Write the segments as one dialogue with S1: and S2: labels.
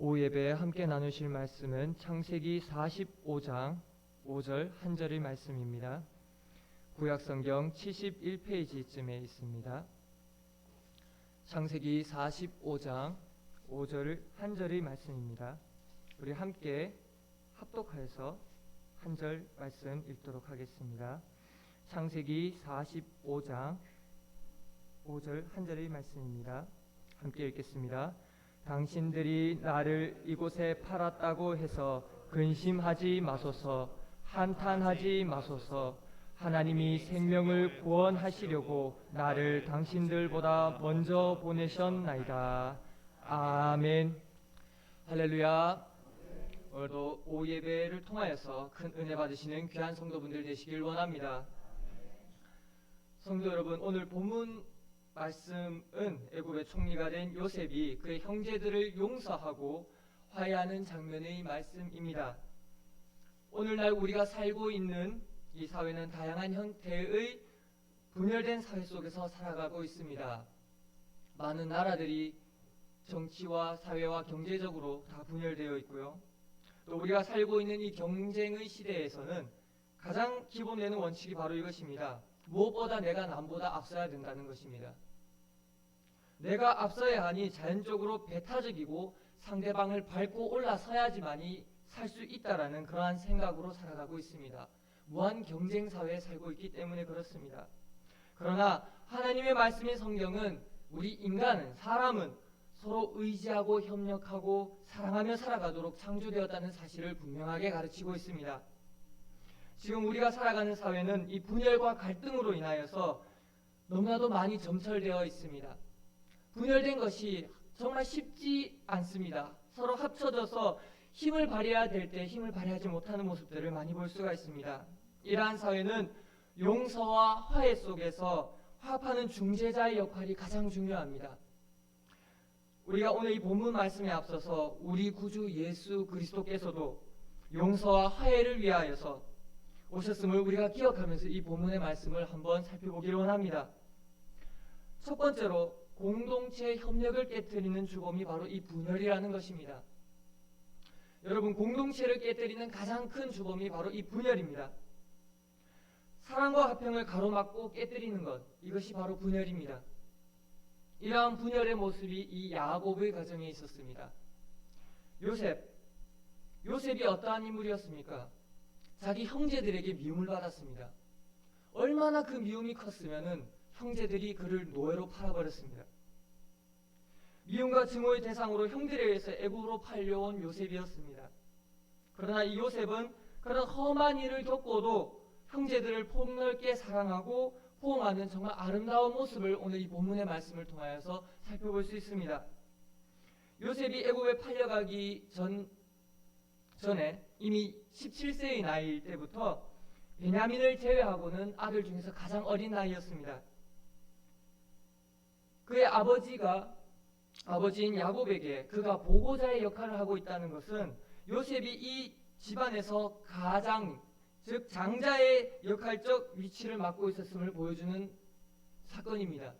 S1: 오예배 함께 나누실 말씀은 창세기 45장 5절 한 절의 말씀입니다. 구약성경 71페이지쯤에 있습니다. 창세기 45장 5절 한 절의 말씀입니다. 우리 함께 합독하여서 한절 말씀 읽도록 하겠습니다. 창세기 45장 5절 한 절의 말씀입니다. 함께 읽겠습니다. 당신들이 나를 이곳에 팔았다고 해서 근심하지 마소서 한탄하지 마소서 하나님이 생명을 구원하시려고 나를 당신들보다 먼저 보내셨나이다. 아멘. 할렐루야. 오늘도 오예배를 통하여서 큰 은혜 받으시는 귀한 성도분들 되시길 원합니다. 성도 여러분, 오늘 본문 말씀은 애굽의 총리가 된 요셉이 그의 형제들을 용서하고 화해하는 장면의 말씀입니다. 오늘날 우리가 살고 있는 이 사회는 다양한 형태의 분열된 사회 속에서 살아가고 있습니다. 많은 나라들이 정치와 사회와 경제적으로 다 분열되어 있고요. 또 우리가 살고 있는 이 경쟁의 시대에서는 가장 기본되는 원칙이 바로 이것입니다. 무엇보다 내가 남보다 앞서야 된다는 것입니다. 내가 앞서야 하니 자연적으로 배타적이고 상대방을 밟고 올라서야지만이 살 수 있다라는 그러한 생각으로 살아가고 있습니다. 무한 경쟁 사회에 살고 있기 때문에 그렇습니다. 그러나 하나님의 말씀인 성경은 우리 인간은 사람은 서로 의지하고 협력하고 사랑하며 살아가도록 창조되었다는 사실을 분명하게 가르치고 있습니다. 지금 우리가 살아가는 사회는 이 분열과 갈등으로 인하여서 너무나도 많이 점철되어 있습니다. 분열된 것이 정말 쉽지 않습니다. 서로 합쳐져서 힘을 발휘해야 될 때 힘을 발휘하지 못하는 모습들을 많이 볼 수가 있습니다. 이러한 사회는 용서와 화해 속에서 화합하는 중재자의 역할이 가장 중요합니다. 우리가 오늘 이 본문 말씀에 앞서서 우리 구주 예수 그리스도께서도 용서와 화해를 위하여서 오셨음을 우리가 기억하면서 이 본문의 말씀을 한번 살펴보기를 원합니다. 첫 번째로 공동체 협력을 깨뜨리는 주범이 바로 이 분열이라는 것입니다. 여러분 공동체를 깨뜨리는 가장 큰 주범이 바로 이 분열입니다. 사랑과 화평을 가로막고 깨뜨리는 것 이것이 바로 분열입니다. 이러한 분열의 모습이 이 야곱의 가정에 있었습니다. 요셉 요셉이 어떠한 인물이었습니까? 자기 형제들에게 미움을 받았습니다. 얼마나 그 미움이 컸으면은 형제들이 그를 노예로 팔아버렸습니다. 미움과 증오의 대상으로 형들에 의해서 애굽으로 팔려온 요셉이었습니다. 그러나 이 요셉은 그런 험한 일을 겪고도 형제들을 폭넓게 사랑하고 호응하는 정말 아름다운 모습을 오늘 이 본문의 말씀을 통하여서 살펴볼 수 있습니다. 요셉이 애굽에 팔려가기 전 전에 이미 17세의 나이일 때부터 베냐민을 제외하고는 아들 중에서 가장 어린 나이였습니다. 그의 아버지가 아버지인 야곱에게 그가 보고자의 역할을 하고 있다는 것은 요셉이 이 집안에서 가장 즉 장자의 역할적 위치를 맡고 있었음을 보여주는 사건입니다.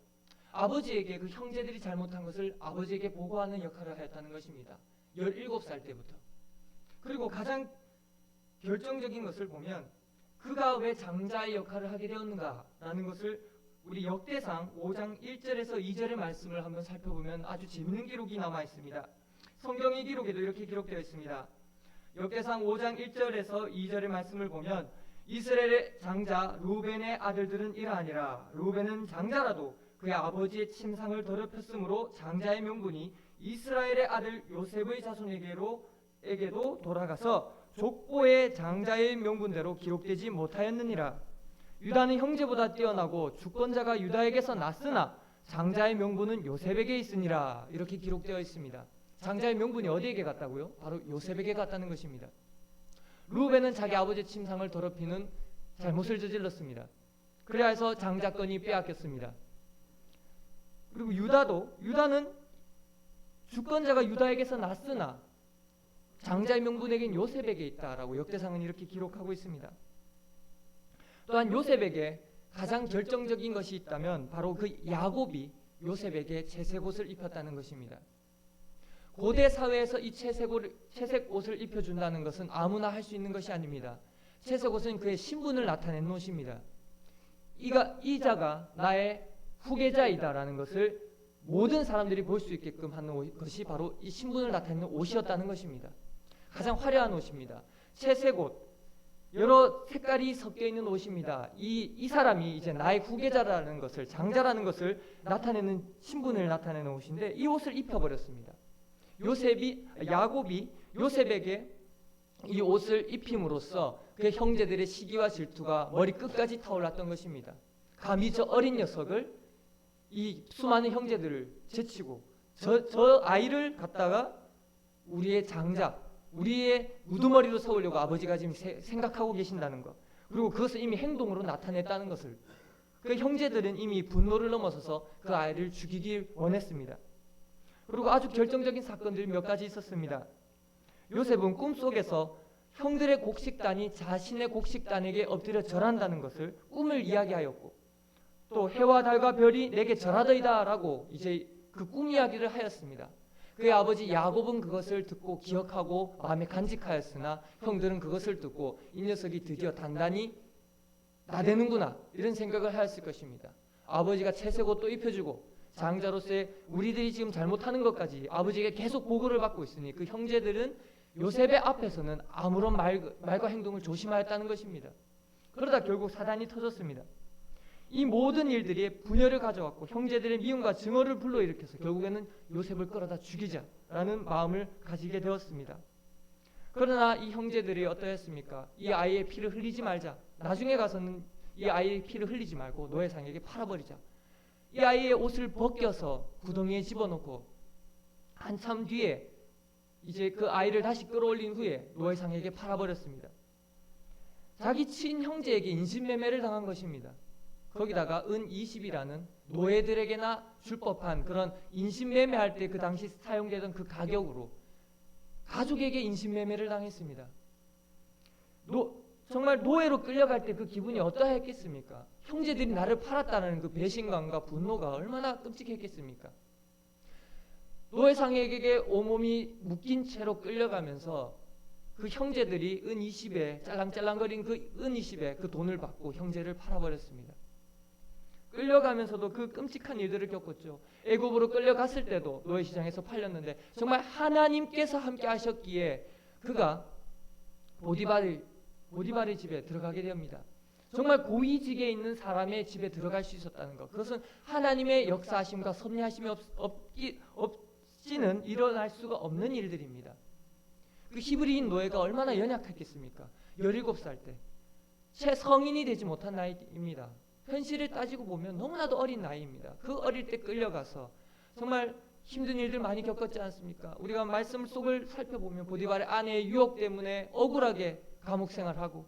S1: 아버지에게 그 형제들이 잘못한 것을 아버지에게 보고하는 역할을 하였다는 것입니다. 17살 때부터. 그리고 가장 결정적인 것을 보면 그가 왜 장자의 역할을 하게 되었는가라는 것을 우리 역대상 5장 1절에서 2절의 말씀을 한번 살펴보면 아주 재밌는 기록이 남아 있습니다. 성경의 기록에도 이렇게 기록되어 있습니다. 역대상 5장 1절에서 2절의 말씀을 보면 이스라엘의 장자 루벤의 아들들은 이러하니라 루벤은 장자라도 그의 아버지의 침상을 더럽혔으므로 장자의 명분이 이스라엘의 아들 요셉의 자손에게로 에게도 돌아가서 족보의 장자의 명분대로 기록되지 못하였느니라 유다는 형제보다 뛰어나고 주권자가 유다에게서 났으나 장자의 명분은 요셉에게 있으니라 이렇게 기록되어 있습니다. 장자의 명분이 어디에게 갔다고요? 바로 요셉에게 갔다는 것입니다. 루벤은 자기 아버지의 침상을 더럽히는 잘못을 저질렀습니다. 그래서 장자권이 빼앗겼습니다. 그리고 유다도 유다는 주권자가 유다에게서 났으나 장자의 명분에겐 요셉에게 있다라고 역대상은 이렇게 기록하고 있습니다. 또한 요셉에게 가장 결정적인 것이 있다면 바로 그 야곱이 요셉에게 제색옷을 입혔다는 것입니다. 고대 사회에서 이 채색 옷을, 채색 옷을 입혀준다는 것은 아무나 할 수 있는 것이 아닙니다. 채색 옷은 그의 신분을 나타내는 옷입니다. 이가 이자가 나의 후계자이다라는 것을 모든 사람들이 볼 수 있게끔 하는 옷- 것이 바로 이 신분을 나타내는 옷이었다는 것입니다. 가장 화려한 옷입니다. 채색 옷, 여러 색깔이 섞여 있는 옷입니다. 이, 이 사람이 이제 나의 후계자라는 것을, 장자라는 것을 나타내는 신분을 나타내는 옷인데 이 옷을 입혀버렸습니다. 요셉이, 야곱이 요셉에게 이 옷을 입힘으로써 그의 형제들의 시기와 질투가 머리 끝까지 타올랐던 것입니다. 감히 저 어린 녀석을 이 수많은 형제들을 제치고 저, 저 아이를 갖다가 우리의 장자, 우리의 우두머리로 세우려고 아버지가 지금 세- 생각하고 계신다는 것. 그리고 그것을 이미 행동으로 나타냈다는 것을. 그 형제들은 이미 분노를 넘어서서 그 아이를 죽이길 원했습니다. 그리고 아주 결정적인 사건들이 몇 가지 있었습니다. 요셉은 꿈속에서 형들의 곡식단이 자신의 곡식단에게 엎드려 절한다는 것을 꿈을 이야기하였고 또 해와 달과 별이 내게 절하더이다라고 이제 그 꿈 이야기를 하였습니다. 그의 아버지 야곱은 그것을 듣고 기억하고 마음에 간직하였으나 형들은 그것을 듣고 이 녀석이 드디어 단단히 나대는구나 이런 생각을 하였을 것입니다. 아버지가 채색 옷도 입혀주고 장자로서의 우리들이 지금 잘못하는 것까지 아버지에게 계속 보고를 받고 있으니 그 형제들은 요셉의 앞에서는 아무런 말, 말과 행동을 조심하였다는 것입니다. 그러다 결국 사단이 터졌습니다. 이 모든 일들이 분열을 가져왔고 형제들의 미움과 증오를 불러일으켜서 결국에는 요셉을 끌어다 죽이자라는 마음을 가지게 되었습니다. 그러나 이 형제들이 어떠했습니까? 이 아이의 피를 흘리지 말자. 나중에 가서는 이 아이의 피를 흘리지 말고 노예상에게 팔아버리자. 이 아이의 옷을 벗겨서 구덩이에 집어넣고 한참 뒤에 이제 그 아이를 다시 끌어올린 후에 노예상에게 팔아버렸습니다. 자기 친형제에게 인신매매를 당한 것입니다. 거기다가 은 20이라는 노예들에게나 줄 법한 그런 인신매매할 때 그 당시 사용되던 그 가격으로 가족에게 인신매매를 당했습니다. 노, 정말 노예로 끌려갈 때 그 기분이 어떠했겠습니까? 형제들이 나를 팔았다는 그 배신감과 분노가 얼마나 끔찍했겠습니까? 노예상에게 온몸이 묶인 채로 끌려가면서 그 형제들이 은 20에 짤랑짤랑거린 그 은 20에 그 돈을 받고 형제를 팔아버렸습니다. 끌려가면서도 그 끔찍한 일들을 겪었죠. 애굽으로 끌려갔을 때도 노예 시장에서 팔렸는데 정말 하나님께서 함께 하셨기에 그가 보디바리 보디바리 집에 들어가게 됩니다. 정말 고위직에 있는 사람의 집에 들어갈 수 있었다는 것. 그것은 하나님의 역사하심과 섭리하심이 없, 없기, 없지는 일어날 수가 없는 일들입니다. 그 히브리인 노예가 얼마나 연약했겠습니까? 17살 때. 채 성인이 되지 못한 나이입니다. 현실을 따지고 보면 너무나도 어린 나이입니다. 그 어릴 때 끌려가서 정말 힘든 일들 많이 겪었지 않습니까? 우리가 말씀 속을 살펴보면 보디발의 아내의 유혹 때문에 억울하게 감옥 생활하고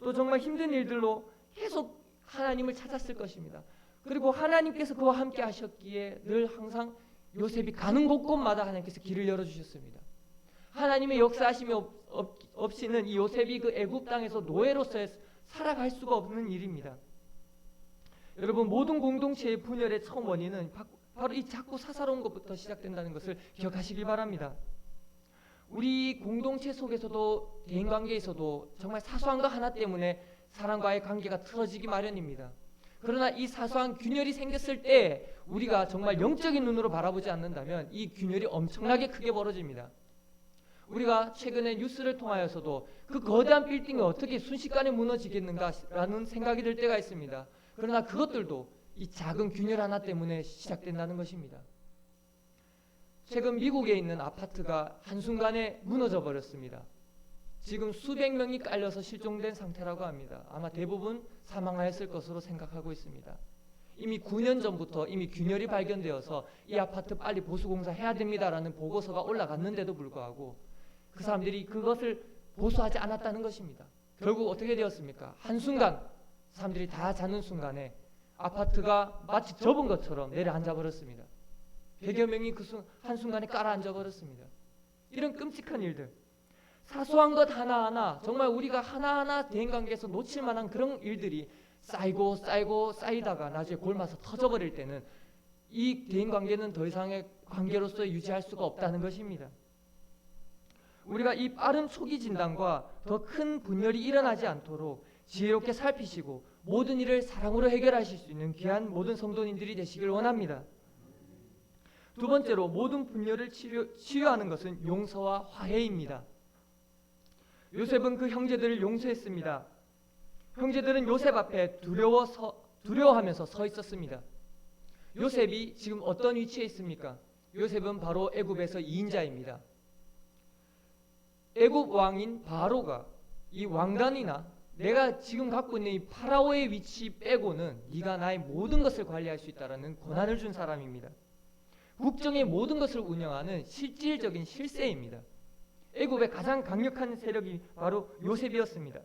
S1: 또 정말 힘든 일들로 계속 하나님을 찾았을 것입니다. 그리고 하나님께서 그와 함께 하셨기에 늘 항상 요셉이 가는 곳곳마다 하나님께서 길을 열어 주셨습니다. 하나님의 역사하심이 없, 없, 없이는 이 요셉이 그 애굽 땅에서 노예로서 살아갈 수가 없는 일입니다. 여러분 모든 공동체의 분열의 처음 원인은 바, 바로 이 자꾸 사사로운 것부터 시작된다는 것을 기억하시길 바랍니다. 우리 공동체 속에서도 대인 관계에서도 정말 사소한 것 하나 때문에 사람과의 관계가 틀어지기 마련입니다. 그러나 이 사소한 균열이 생겼을 때 우리가 정말 영적인 눈으로 바라보지 않는다면 이 균열이 엄청나게 크게 벌어집니다. 우리가 최근에 뉴스를 통하여서도 그 거대한 빌딩이 어떻게 순식간에 무너지겠는가라는 생각이 들 때가 있습니다. 그러나 그것들도 이 작은 균열 하나 때문에 시작된다는 것입니다. 최근 미국에 있는 아파트가 한순간에 무너져 버렸습니다. 지금 수백 명이 깔려서 실종된 상태라고 합니다. 아마 대부분 사망하였을 것으로 생각하고 있습니다. 이미 9년 전부터 이미 균열이 발견되어서 이 아파트 빨리 보수공사 해야 됩니다라는 보고서가 올라갔는데도 불구하고 그 사람들이 그것을 보수하지 않았다는 것입니다. 결국 어떻게 되었습니까? 한순간 사람들이 다 자는 순간에 아파트가 마치 접은 것처럼 내려앉아 버렸습니다. 100여 명이 그 한순간에 깔아앉아 버렸습니다. 이런 끔찍한 일들. 사소한 것 하나하나 정말 우리가 하나하나 대인관계에서 놓칠 만한 그런 일들이 쌓이고 쌓이고 쌓이다가 나중에 골마서 터져버릴 때는 이 대인 관계는 더 이상의 관계로서 유지할 수가 없다는 것입니다. 우리가 이 빠른 초기 진단과 더 큰 분열이 일어나지 않도록 지혜롭게 살피시고 모든 일을 사랑으로 해결하실 수 있는 귀한 모든 성도님들이 되시길 원합니다. 두 번째로 모든 분열을 치료, 치유하는 것은 용서와 화해입니다. 요셉은 그 형제들을 용서했습니다. 형제들은 요셉 앞에 두려워 서 두려워하면서 서 있었습니다. 요셉이 지금 어떤 위치에 있습니까? 요셉은 바로 애굽에서 2인자입니다. 애굽 왕인 바로가 이 왕단이나 내가 지금 갖고 있는 이 파라오의 위치 빼고는 네가 나의 모든 것을 관리할 수 있다라는 권한을 준 사람입니다. 국정의 모든 것을 운영하는 실질적인 실세입니다. 애굽의 가장 강력한 세력이 바로 요셉이었습니다.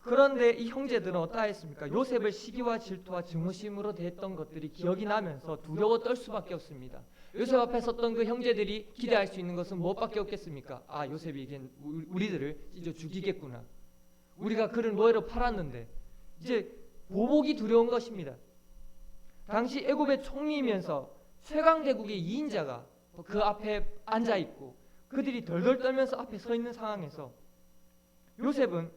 S1: 그런데 이 형제들은 어떠했습니까? 요셉을 시기와 질투와 증오심으로 대했던 것들이 기억이 나면서 두려워 떨 수밖에 없습니다. 요셉 앞에 섰던 그 형제들이 기대할 수 있는 것은 무엇밖에 없겠습니까? 아 요셉이 이제 우리들을 찢어 죽이겠구나. 우리가 그를 노예로 팔았는데 이제 보복이 두려운 것입니다. 당시 애굽의 총리이면서 최강 대국의 2인자가 그 앞에 앉아 있고 그들이 덜덜 떨면서 앞에 서 있는 상황에서 요셉은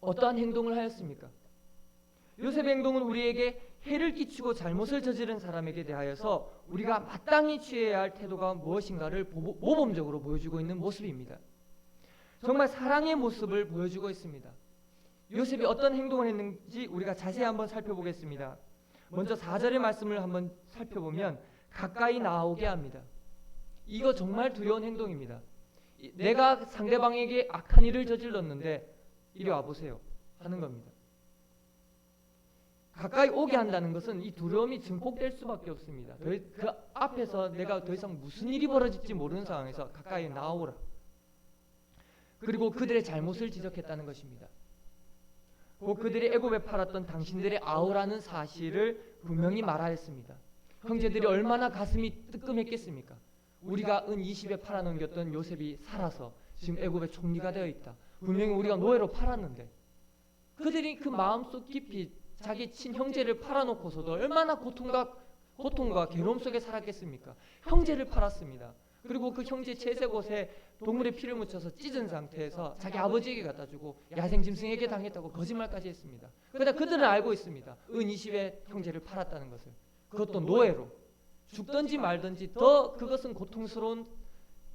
S1: 어떠한 행동을 하였습니까? 요셉의 행동은 우리에게 해를 끼치고 잘못을 저지른 사람에게 대하여서 우리가 마땅히 취해야 할 태도가 무엇인가를 모범적으로 보여주고 있는 모습입니다. 정말 사랑의 모습을 보여주고 있습니다. 요셉이 어떤 행동을 했는지 우리가 자세히 한번 살펴보겠습니다. 먼저 4절의 말씀을 한번 살펴보면 가까이 나오게 합니다. 이거 정말 두려운 행동입니다. 내가 상대방에게 악한 일을 저질렀는데 이리 와 보세요 하는 겁니다. 가까이 오게 한다는 것은 이 두려움이 증폭될 수밖에 없습니다. 그 앞에서 내가 더 이상 무슨 일이 벌어질지 모르는 상황에서 가까이 나오라. 그리고 그들의 잘못을 지적했다는 것입니다. 곧 그들이 애굽에 팔았던 당신들의 아우라는 사실을 분명히 말하였습니다. 형제들이 얼마나 가슴이 뜨끔했겠습니까? 우리가 은 20에 팔아넘겼던 요셉이 살아서 지금 애굽의 총리가 되어 있다. 분명히 우리가 노예로 팔았는데 그들이 그 마음속 깊이 자기 친형제를 팔아놓고서도 얼마나 고통과 고통과 괴로움 속에 살았겠습니까? 형제를 팔았습니다. 그리고 그 형제 채색 옷에 동물의 피를 묻혀서 찢은 상태에서 자기 아버지에게 갖다 주고 야생 짐승에게 당했다고 거짓말까지 했습니다. 그러나 그들은 알고 있습니다. 은 20의 형제를 팔았다는 것을. 그것도 노예로. 죽든지 말든지 더 그것은 고통스러운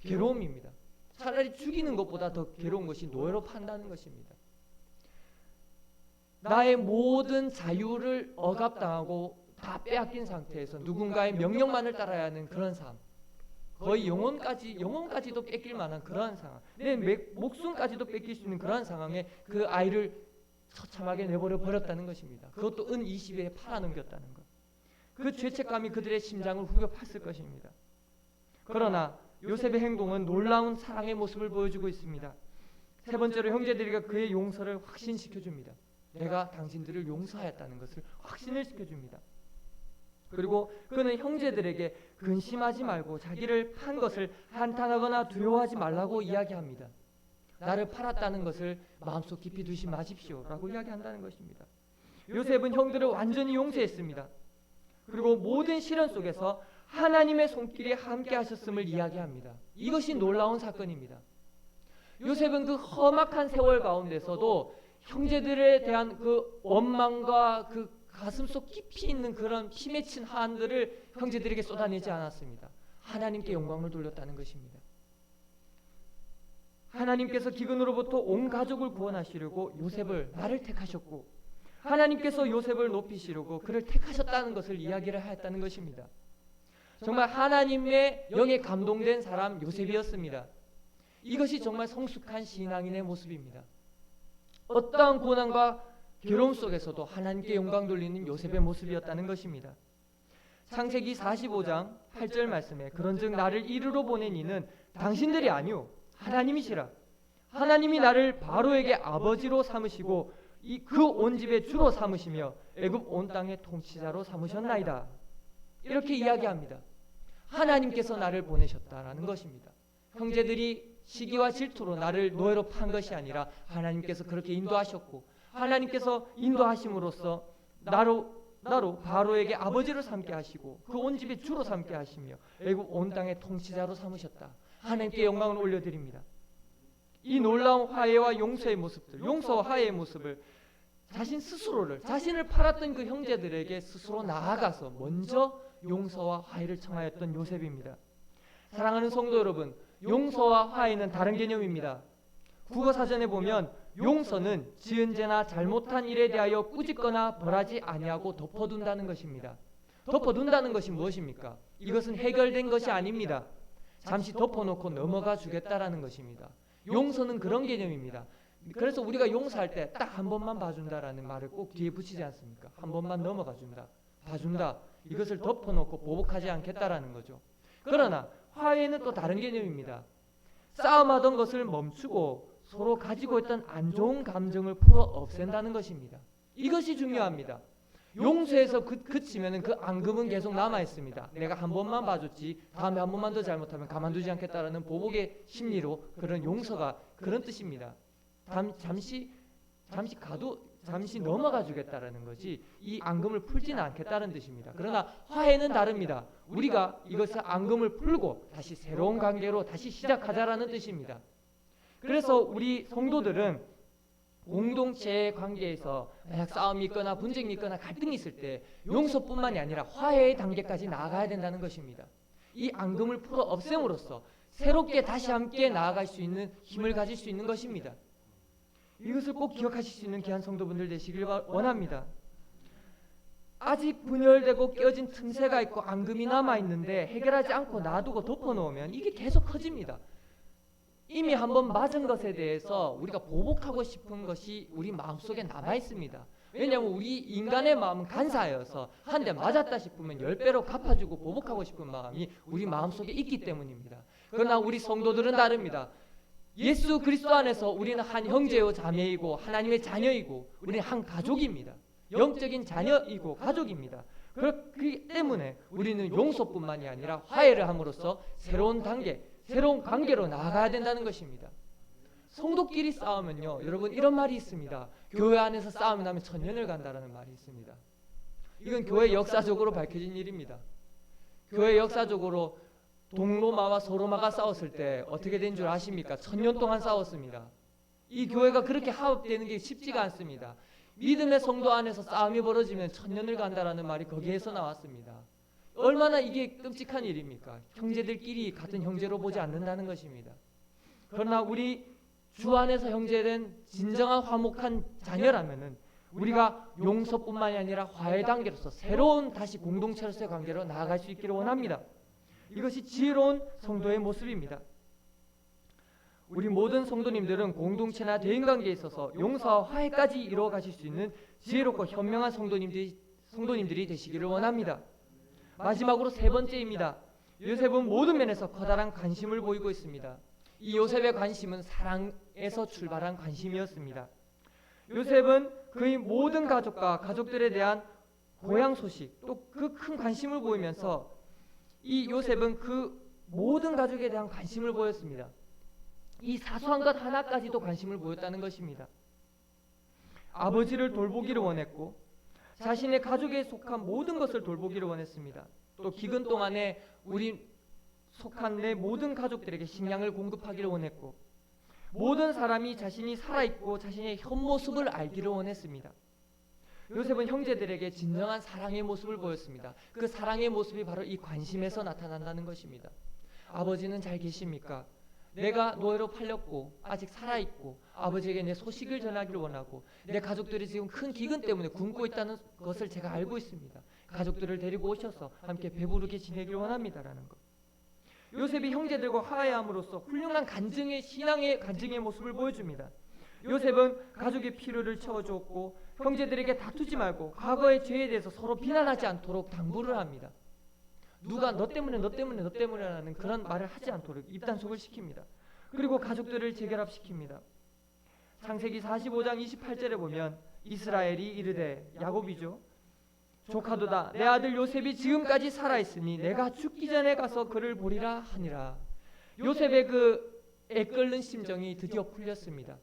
S1: 괴로움입니다. 차라리 죽이는 것보다 더 괴로운 것이 노예로 판다는 것입니다. 나의 모든 자유를 억압당하고 다 빼앗긴 상태에서 누군가의 명령만을 따라야 하는 그런 삶. 거의 영혼까지 영혼까지도 뺏길 만한 그러한 상황. 내 목숨까지도 뺏길 수 있는 그러한 상황에 그 아이를 처참하게 내버려 버렸다는 것입니다. 그것도 은 20에 팔아넘겼다는 것. 그 죄책감이 그들의 심장을 후벼 팠을 것입니다. 그러나 요셉의 행동은 놀라운 사랑의 모습을 보여주고 있습니다. 세 번째로 형제들이가 그의 용서를 확신시켜 줍니다. 내가 당신들을 용서하였다는 것을 확신을 시켜 줍니다. 그리고 그는 형제들에게 근심하지 말고 자기를 판 것을 한탄하거나 두려워하지 말라고 이야기합니다. 나를 팔았다는 것을 마음속 깊이 두지 마십시오 라고 이야기한다는 것입니다. 요셉은 형들을 완전히 용서했습니다. 그리고 모든 시련 속에서 하나님의 손길이 함께 하셨음을 이야기합니다. 이것이 놀라운 사건입니다. 요셉은 그 험악한 세월 가운데서도 형제들에 대한 그 원망과 그 가슴속 깊이 있는 그런 힘에 친 한들을 형제들에게 쏟아내지 않았습니다. 하나님께 영광을 돌렸다는 것입니다. 하나님께서 기근으로부터 온 가족을 구원하시려고 요셉을 나를 택하셨고 하나님께서 요셉을 높이시려고 그를 택하셨다는 것을 이야기를 하였다는 것입니다. 정말 하나님의 영에 감동된 사람 요셉이었습니다. 이것이 정말 성숙한 신앙인의 모습입니다. 어떠한 고난과 괴로움 속에서도 하나님께 영광 돌리는 요셉의 모습이었다는 것입니다. 창세기 45장 8절 말씀에 그런즉 나를 이르러 보낸 이는 당신들이 아니오 하나님이시라 하나님이 나를 바로에게 아버지로 삼으시고 그 온 집의 주로 삼으시며 애굽 온 땅의 통치자로 삼으셨나이다. 이렇게 이야기합니다. 하나님께서 나를 보내셨다라는 것입니다. 형제들이 시기와 질투로 나를 노예로 판 것이 아니라 하나님께서 그렇게 인도하셨고 하나님께서 인도하심으로써 나로 나로 바로에게 아버지로 삼게 하시고 그 온 집의 주로 삼게 하시며 애굽 온 땅의 통치자로 삼으셨다. 하나님께 영광을 올려드립니다. 이 놀라운 화해와 용서의 모습들, 용서와 화해의 모습을 자신 스스로를 자신을 팔았던 그 형제들에게 스스로 나아가서 먼저 용서와 화해를 청하였던 요셉입니다. 사랑하는 성도 여러분, 용서와 화해는 다른 개념입니다. 국어 사전에 보면 용서는 지은 죄나 잘못한 일에 대하여 꾸짖거나 벌하지 아니하고 덮어둔다는 것입니다. 덮어둔다는 것이 무엇입니까? 이것은 해결된 것이 아닙니다. 잠시 덮어놓고 넘어가 주겠다라는 것입니다. 용서는 그런 개념입니다. 그래서 우리가 용서할 때 딱 한 번만 봐준다라는 말을 꼭 뒤에 붙이지 않습니까? 한 번만 넘어가 준다, 봐준다. 이것을 덮어놓고 보복하지 않겠다라는 거죠. 그러나 화해는 또 다른 개념입니다. 싸움하던 것을 멈추고 서로 가지고 있던 안 좋은 감정을 풀어 없앤다는 것입니다. 이것이 중요합니다. 용서에서 그, 그치면 그 앙금은 계속 남아 있습니다. 내가 한 번만 봐줬지 다음에 한 번만 더 잘못하면 가만두지 않겠다라는 보복의 심리로 그런 용서가 그런 뜻입니다. 잠, 잠시 잠시 가도 잠시 넘어가 주겠다라는 거지 이 앙금을 풀지는 않겠다는 뜻입니다. 그러나 화해는 다릅니다. 우리가 이것을 앙금을 풀고 다시 새로운 관계로 다시 시작하자라는 뜻입니다. 그래서 우리 성도들은 공동체의 관계에서 만약 싸움이 있거나 분쟁이 있거나 갈등이 있을 때 용서뿐만이 아니라 화해의 단계까지 나아가야 된다는 것입니다. 이 앙금을 풀어 없앰으로써 새롭게 다시 함께 나아갈 수 있는 힘을 가질 수 있는 것입니다. 이것을 꼭 기억하실 수 있는 귀한 성도분들 되시길 원합니다. 아직 분열되고 깨어진 틈새가 있고 앙금이 남아 있는데 해결하지 않고 놔두고 덮어놓으면 이게 계속 커집니다. 이미 한번 맞은 것에 대해서 우리가 보복하고 싶은 것이 우리 마음속에 남아 있습니다. 왜냐하면 우리 인간의 마음은 간사여서 한 대 맞았다 싶으면 열 배로 갚아주고 보복하고 싶은 마음이 우리 마음속에 있기 때문입니다. 그러나 우리 성도들은 다릅니다. 예수 그리스도 안에서 우리는 한 형제요 자매이고 하나님의 자녀이고 우리는 한 가족입니다. 영적인 자녀이고 가족입니다. 그렇기 때문에 우리는 용서뿐만이 아니라 화해를 함으로써 새로운 단계, 새로운 관계로 나아가야 된다는 것입니다. 성도끼리 싸우면요, 여러분 이런 말이 있습니다. 교회 안에서 싸움이 나면 천년을 간다라는 말이 있습니다. 이건 교회 역사적으로 밝혀진 일입니다. 교회 역사적으로 동로마와 소로마가 싸웠을 때 어떻게 된 줄 아십니까? 천년 동안 싸웠습니다. 이 교회가 그렇게 화합되는 게 쉽지가 않습니다. 믿음의 성도 안에서 싸움이 벌어지면 천년을 간다라는 말이 거기에서 나왔습니다. 얼마나 이게 끔찍한 일입니까? 형제들끼리 같은 형제로 보지 않는다는 것입니다. 그러나 우리 주 안에서 형제된 진정한 화목한 자녀라면은 우리가 용서뿐만이 아니라 화해 단계로서 새로운 다시 공동체로서의 관계로 나아갈 수 있기를 원합니다. 이것이 지혜로운 성도의 모습입니다. 우리 모든 성도님들은 공동체나 대인관계에 있어서 용서와 화해까지 이루어 가실 수 있는 지혜롭고 현명한 성도님들이, 성도님들이 되시기를 원합니다. 마지막으로 세 번째입니다. 요셉은 모든 면에서 커다란 관심을 보이고 있습니다. 이 요셉의 관심은 사랑에서 출발한 관심이었습니다. 요셉은 그의 모든 가족과 가족들에 대한 고향 소식 또 그 큰 관심을 보이면서 이 요셉은 그 모든 가족에 대한 관심을 보였습니다. 이 사소한 것 하나까지도 관심을 보였다는 것입니다. 아버지를 돌보기를 원했고 자신의 가족에 속한 모든 것을 돌보기를 원했습니다. 또 기근 동안에 우리 속한 내 모든 가족들에게 식량을 공급하기를 원했고 모든 사람이 자신이 살아있고 자신의 현 모습을 알기를 원했습니다. 요셉은 형제들에게 진정한 사랑의 모습을 보였습니다. 그 사랑의 모습이 바로 이 관심에서 나타난다는 것입니다. 아버지는 잘 계십니까? 내가 노예로 팔렸고 아직 살아있고 아버지에게 내 소식을 전하기를 원하고 내 가족들이 지금 큰 기근 때문에 굶고 있다는 것을 제가 알고 있습니다. 가족들을 데리고 오셔서 함께 배부르게 지내기를 원합니다라는 것. 요셉이 형제들과 화해함으로써 훌륭한 간증의 신앙의 간증의 모습을 보여줍니다. 요셉은 가족의 필요를 채워주었고 형제들에게 다투지 말고 과거의 죄에 대해서 서로 비난하지 않도록 당부를 합니다. 누가 너 때문에 너 때문에 너 때문에라는 그런 말을 하지 않도록 입단속을 시킵니다. 그리고 가족들을 재결합시킵니다. 창세기 45장 28절에 보면 이스라엘이 이르되 야곱이죠. 조카도다 내 아들 요셉이 지금까지 살아 있으니 내가 죽기 전에 가서 그를 보리라 하니라. 요셉의 그 애끓는 심정이 드디어 풀렸습니다.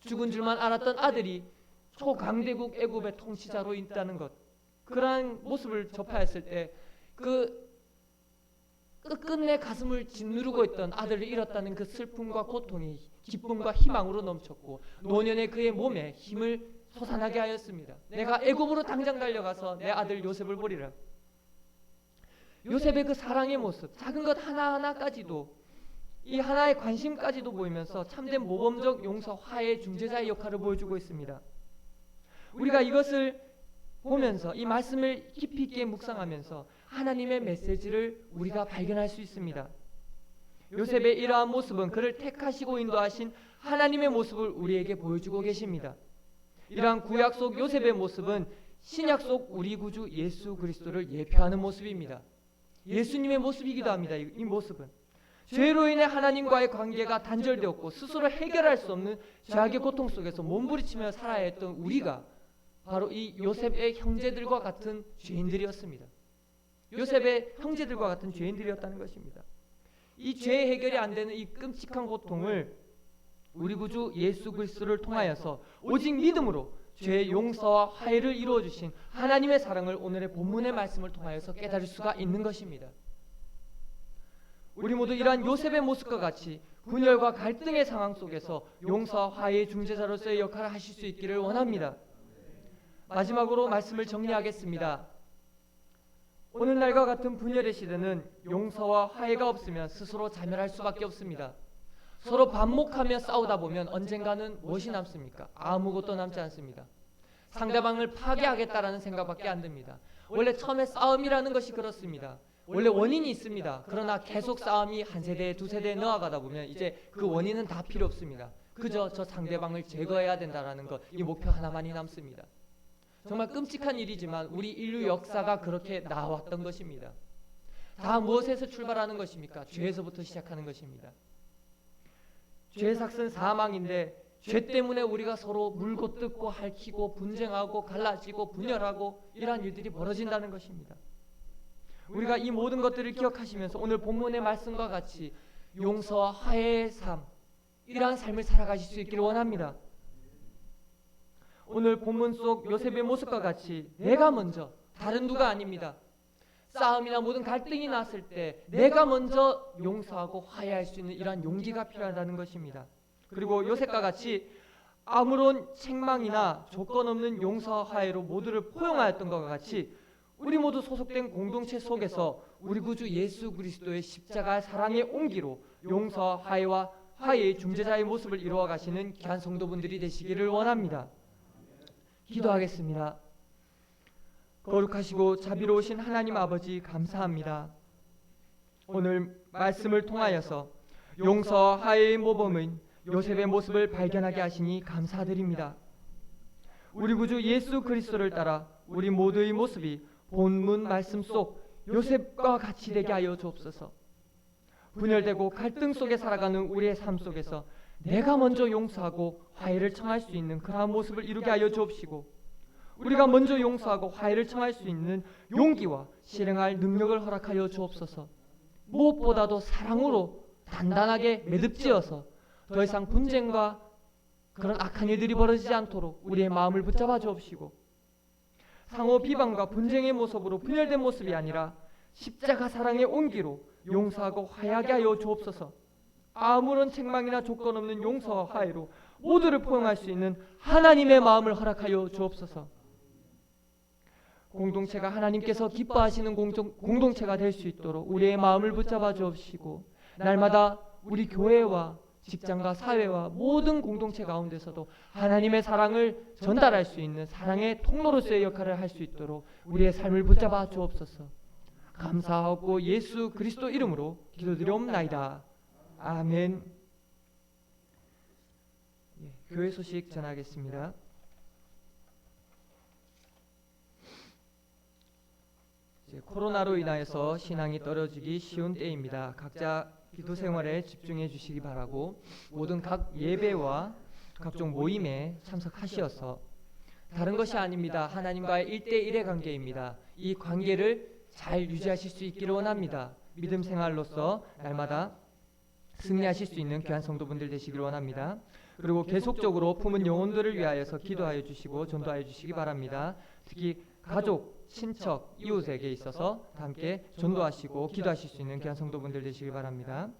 S1: 죽은 줄만 알았던 아들이 초강대국 애굽의 통치자로 있다는 것. 그러한 모습을 접하였을 때 그 끝끝내 가슴을 짓누르고 있던 아들을 잃었다는 그 슬픔과 고통이 기쁨과 희망으로 넘쳤고 노년의 그의 몸에 힘을 솟아나게 하였습니다. 내가 애굽으로 당장 달려가서 내 아들 요셉을 보리라. 요셉의 그 사랑의 모습, 작은 것 하나하나까지도 이 하나의 관심까지도 보이면서 참된 모범적 용서, 화해, 중재자의 역할을 보여주고 있습니다. 우리가 이것을 보면서 이 말씀을 깊이 있게 묵상하면서 하나님의 메시지를 우리가 발견할 수 있습니다. 요셉의 이러한 모습은 그를 택하시고 인도하신 하나님의 모습을 우리에게 보여주고 계십니다. 이러한 구약 속 요셉의 모습은 신약 속 우리 구주 예수 그리스도를 예표하는 모습입니다. 예수님의 모습이기도 합니다. 이, 이 모습은 죄로 인해 하나님과의 관계가 단절되었고 스스로 해결할 수 없는 죄악의 고통 속에서 몸부리치며 살아야 했던 우리가 바로 이 요셉의 형제들과 같은 죄인들이었습니다. 요셉의 형제들과 같은 죄인들이었다는 것입니다. 이 죄 해결이 안 되는 이 끔찍한 고통을 우리 구주 예수 그리스도를 통하여서 오직 믿음으로 죄의 용서와 화해를 이루어 주신 하나님의 사랑을 오늘의 본문의 말씀을 통하여서 깨달을 수가 있는 것입니다. 우리 모두 이러한 요셉의 모습과 같이 분열과 갈등의 상황 속에서 용서와 화해의 중재자로서의 역할을 하실 수 있기를 원합니다. 마지막으로 말씀을 정리하겠습니다. 오늘날과 같은 분열의 시대는 용서와 화해가 없으면 스스로 자멸할 수밖에 없습니다. 서로 반목하며 싸우다 보면 언젠가는 무엇이 남습니까? 아무것도 남지 않습니다. 상대방을 파괴하겠다라는 생각밖에 안 듭니다. 원래 처음에 싸움이라는 것이 그렇습니다. 원래 원인이 있습니다. 그러나 계속 싸움이 한 세대, 두 세대에 나아가다 보면 이제 그 원인은 다 필요 없습니다. 그저 저 상대방을 제거해야 된다라는 것, 이 목표 하나만이 남습니다. 정말 끔찍한 일이지만 우리 인류 역사가 그렇게 나왔던 것입니다. 다 무엇에서 출발하는 것입니까? 죄에서부터 시작하는 것입니다. 죄의 삭은 사망인데 죄 때문에 우리가 서로 물고 뜯고 핥히고 분쟁하고 갈라지고 분열하고 이러한 일들이 벌어진다는 것입니다. 우리가 이 모든 것들을 기억하시면서 오늘 본문의 말씀과 같이 용서와 화해의 삶 이러한 삶을 살아가실 수 있기를 원합니다. 오늘 본문 속 요셉의 모습과 같이 내가 먼저 다른 누가 아닙니다. 싸움이나 모든 갈등이 났을 때 내가 먼저 용서하고 화해할 수 있는 이러한 용기가 필요하다는 것입니다. 그리고 요셉과 같이 아무런 책망이나 조건 없는 용서와 화해로 모두를 포용하였던 것과 같이 우리 모두 소속된 공동체 속에서 우리 구주 예수 그리스도의 십자가 사랑의 온기로 용서와 화해와 화해의 중재자의 모습을 이루어 가시는 귀한 성도분들이 되시기를 원합니다. 기도하겠습니다. 거룩하시고 자비로우신 하나님 아버지 감사합니다. 오늘 말씀을 통하여서 용서 하해의 모범인 요셉의 모습을 발견하게 하시니 감사드립니다. 우리 구주 예수 그리스도를 따라 우리 모두의 모습이 본문 말씀 속 요셉과 같이 되게 하여 주옵소서. 분열되고 갈등 속에 살아가는 우리의 삶 속에서 내가 먼저 용서하고 화해를 청할 수 있는 그러한 모습을 이루게 하여 주옵시고 우리가 먼저 용서하고 화해를 청할 수 있는 용기와 실행할 능력을 허락하여 주옵소서. 무엇보다도 사랑으로 단단하게 매듭지어서 더 이상 분쟁과 그런 악한 일들이 벌어지지 않도록 우리의 마음을 붙잡아 주옵시고 상호 비방과 분쟁의 모습으로 분열된 모습이 아니라 십자가 사랑의 온기로 용서하고 화해하게 하여 주옵소서. 아무런 책망이나 조건 없는 용서와 화해로 모두를 포용할 수 있는 하나님의 마음을 허락하여 주옵소서. 공동체가 하나님께서 기뻐하시는 공동, 공동체가 될 수 있도록 우리의 마음을 붙잡아 주옵시고 날마다 우리 교회와 직장과 사회와 모든 공동체 가운데서도 하나님의 사랑을 전달할 수 있는 사랑의 통로로서의 역할을 할 수 있도록 우리의 삶을 붙잡아 주옵소서. 감사하고 예수 그리스도 이름으로 기도드리옵나이다. 아멘. 예, 교회 소식 전하겠습니다. 코로나로 인하여서 신앙이 떨어지기 쉬운 때입니다. 각자 기도 생활에 집중해 주시기 바라고 모든 각 예배와 각종 모임에 참석하시어서 다른 것이 아닙니다. 하나님과의 1대1의 관계입니다. 이 관계를 잘 유지하실 수 있기를 원합니다. 믿음 생활로서 날마다 승리하실 수 있는 귀한 성도분들 되시기를 원합니다. 그리고 계속적으로 품은 영혼들을 위하여서 기도하여 주시고 전도하여 주시기 바랍니다. 특히 가족, 친척, 이웃에게 있어서 다 함께 전도하시고 기도하실 수 있는 귀한 성도분들 되시길 바랍니다.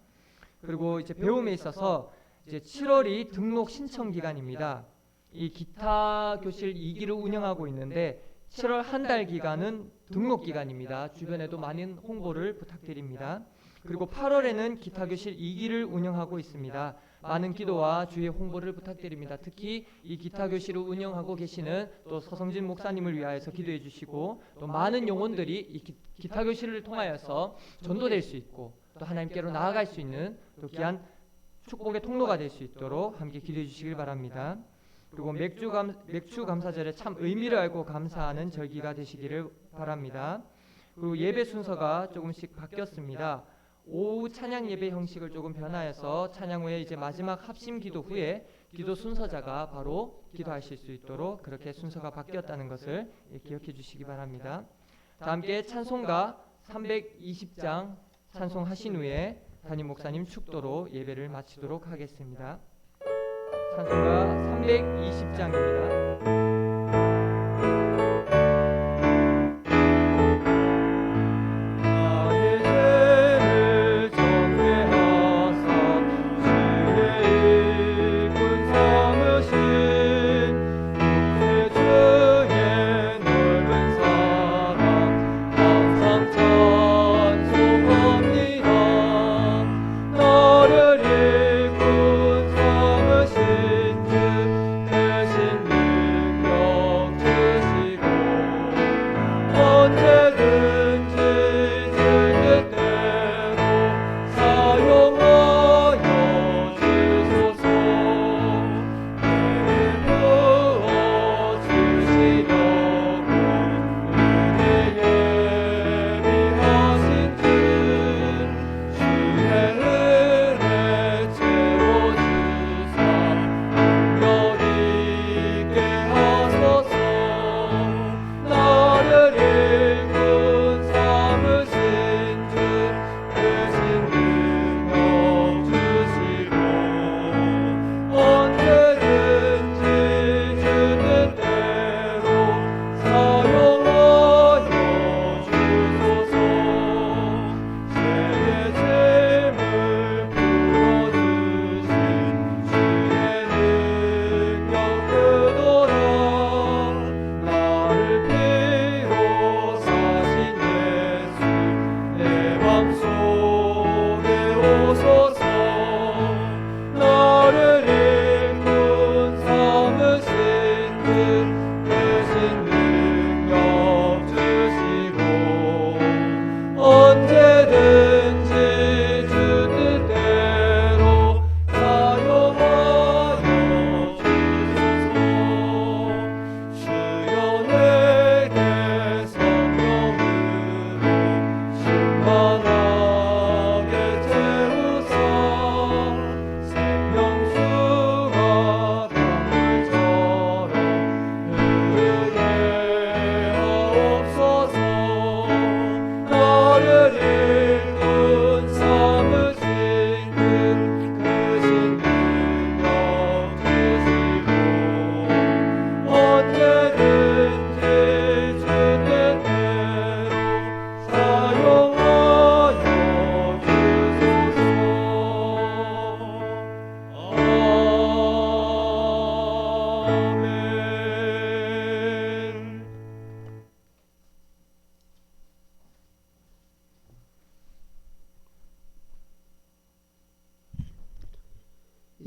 S1: 그리고 이제 배움에 있어서 이제 7월이 등록 신청 기간입니다. 이 기타 교실 2기를 운영하고 있는데 7월 한 달 기간은 등록 기간입니다. 주변에도 많은 홍보를 부탁드립니다. 그리고 8월에는 기타 교실 2기를 운영하고 있습니다. 많은 기도와 주의 홍보를 부탁드립니다. 특히 이 기타 교실을 운영하고 계시는 또 서성진 목사님을 위하여서 기도해 주시고 또 많은 영혼들이 이 기, 기타 교실을 통하여서 전도될 수 있고 또 하나님께로 나아갈 수 있는 또 귀한 축복의 통로가 될 수 있도록 함께 기도해 주시길 바랍니다. 그리고 맥주 감 맥주 감사절에 참 의미를 알고 감사하는 절기가 되시기를 바랍니다. 그리고 예배 순서가 조금씩 바뀌었습니다. 오후 찬양 예배 형식을 조금 변화해서 찬양 후에 이제 마지막 합심 기도 후에 기도 순서자가 바로 기도하실 수 있도록 그렇게 순서가 바뀌었다는 것을 기억해 주시기 바랍니다. 다 함께 찬송가 320장 찬송하신 후에 담임 목사님 축도로 예배를 마치도록 하겠습니다. 찬송가 320장입니다.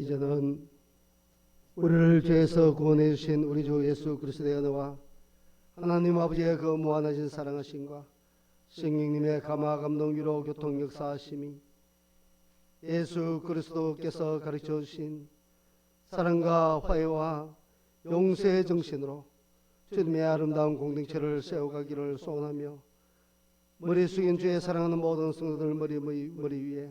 S2: 이제는 우리를 죄에서 구원해 주신 우리 주 예수 그리스도의 은혜와 하나님 아버지의 그 무한하신 사랑하심과 성령님의 감화 감동 위로 교통 역사하심이 예수 그리스도께서 가르쳐 주신 사랑과 화해와 용서의 정신으로 주님의 아름다운 공동체를 세워가기를 소원하며 머리 숙인 주의 사랑하는 모든 성도들 머리, 머리, 머리 위에